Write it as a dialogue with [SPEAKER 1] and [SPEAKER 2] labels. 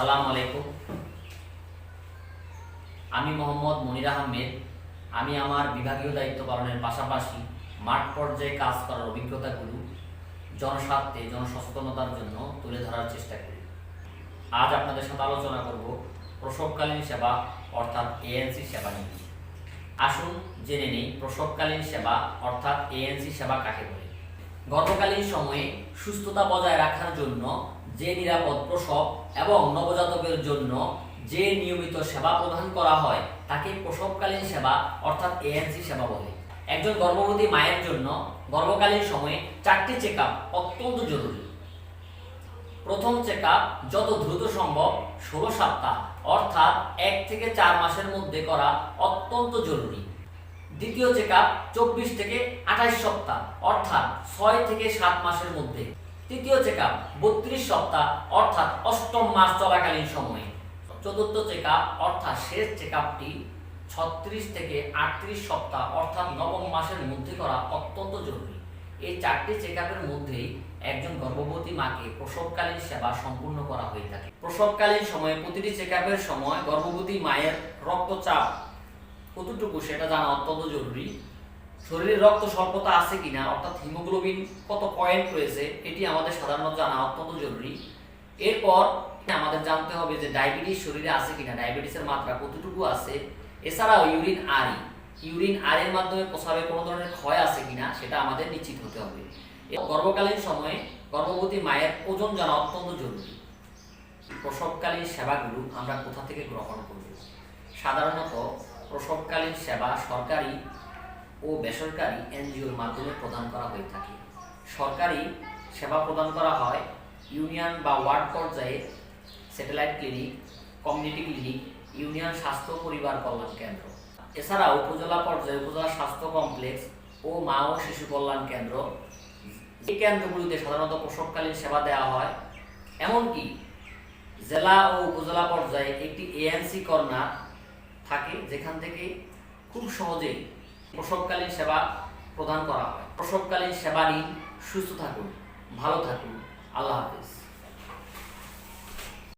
[SPEAKER 1] আসসালামু আলাইকুম। আমি মোহাম্মদ মনির আহমেদ। আমি আমার বিভাগীয় দায়িত্ব পালনের পাশাপাশি মাঠ পর্যায়ে কাজ করার অভিজ্ঞতাগুলো জনস্বার্থে, জনসচেতনতার জন্য তুলে ধরার চেষ্টা করি। আজ আপনাদের সাথে আলোচনা করব প্রসবকালীন সেবা, অর্থাৎ এএনসি সেবা নিয়ে। আসুন জেনে নেই প্রসবকালীন সেবা, অর্থাৎ এএনসি সেবা কাকে বলে? গর্ভকালীন সময়ে সুস্থতা বজায় রাখার জন্য যে নিরাপদ প্রসব এবং নবজাতকের জন্য যে নিয়মিত সেবা প্রদান করা হয়, তাকে প্রসবকালীন সেবা অর্থাৎ এএনসি সেবা বলে। একজন গর্ভবতী মায়ের জন্য গর্ভকালীন সময়ে চারটি চেক অত্যন্ত জরুরি। প্রথম চেক যত দ্রুত সম্ভব ষোলো সপ্তাহ, অর্থাৎ এক থেকে চার মাসের মধ্যে করা অত্যন্ত জরুরি। দ্বিতীয় চেক চব্বিশ থেকে আঠাশ সপ্তাহ, অর্থাৎ ছয় থেকে সাত মাসের মধ্যে। তৃতীয় চেক আপ বত্রিশ সপ্তাহ, অর্থাৎ অষ্টম মাস চলাকালীন সময়ে। চতুর্থ চেক অর্থাৎ শেষ চেক আপটি ছত্রিশ থেকে আটত্রিশ সপ্তাহ, অর্থাৎ নবম মাসের মধ্যে করা অত্যন্ত জরুরি। এই চারটি চেক আপের মধ্যেই একজন গর্ভবতী মাকে প্রসবকালীন সেবা সম্পূর্ণ করা হয়ে থাকে। প্রসবকালীন সময়ে প্রতিটি চেক আপের সময় গর্ভবতী মায়ের রক্তচাপ কতটুকু সেটা জানা অত্যন্ত জরুরি। শরীরে রক্ত স্বল্পতা আছে কিনা, অর্থাৎ হিমোগ্লোবিন কত পয়েন্ট রয়েছে, এটি আমাদের সাধারণত জানা অত্যন্ত জরুরি। এরপর আমাদের জানতে হবে যে ডায়াবেটিস শরীরে আছে কিনা, ডায়াবেটিসের মাত্রা কতটুকু আছে। এছাড়াও ইউরিন আরই ইউরিন আর এর মাধ্যমে প্রস্রাবে কোনো ধরনের ক্ষয় আছে কিনা, সেটা আমাদের নিশ্চিত হতে হবে। গর্ভকালীন সময়ে গর্ভবতী মায়ের ওজন জানা অত্যন্ত জরুরি। প্রসবকালীন সেবাগুলো আমরা কোথা থেকে গ্রহণ করব? সাধারণত প্রসবকালীন সেবা সরকারি ও বেসরকারি এনজিওর মাধ্যমে প্রদান করা হয়ে থাকে। সরকারি সেবা প্রদান করা হয় ইউনিয়ন বা ওয়ার্ড পর্যায়ে satellite clinic, community clinic, union স্বাস্থ্য পরিবার কল্যাণ কেন্দ্র। এছাড়া উপজেলা পর্যায়ে উপজেলা স্বাস্থ্য কমপ্লেক্স ও মা ও শিশু কল্যাণ কেন্দ্র। এই কেন্দ্রগুলিতে সাধারণত প্রসবকালীন সেবা দেওয়া হয়। এমনকি জেলা ও উপজেলা পর্যায়ে একটি এএনসি কর্নার থাকে, যেখান থেকে খুব সহজে প্রসবকালীন সেবা প্রদান করা হয়। প্রসবকালীন সেবা নিন, সুস্থ থাকুন, ভালো থাকুন। আল্লাহ হাফিজ।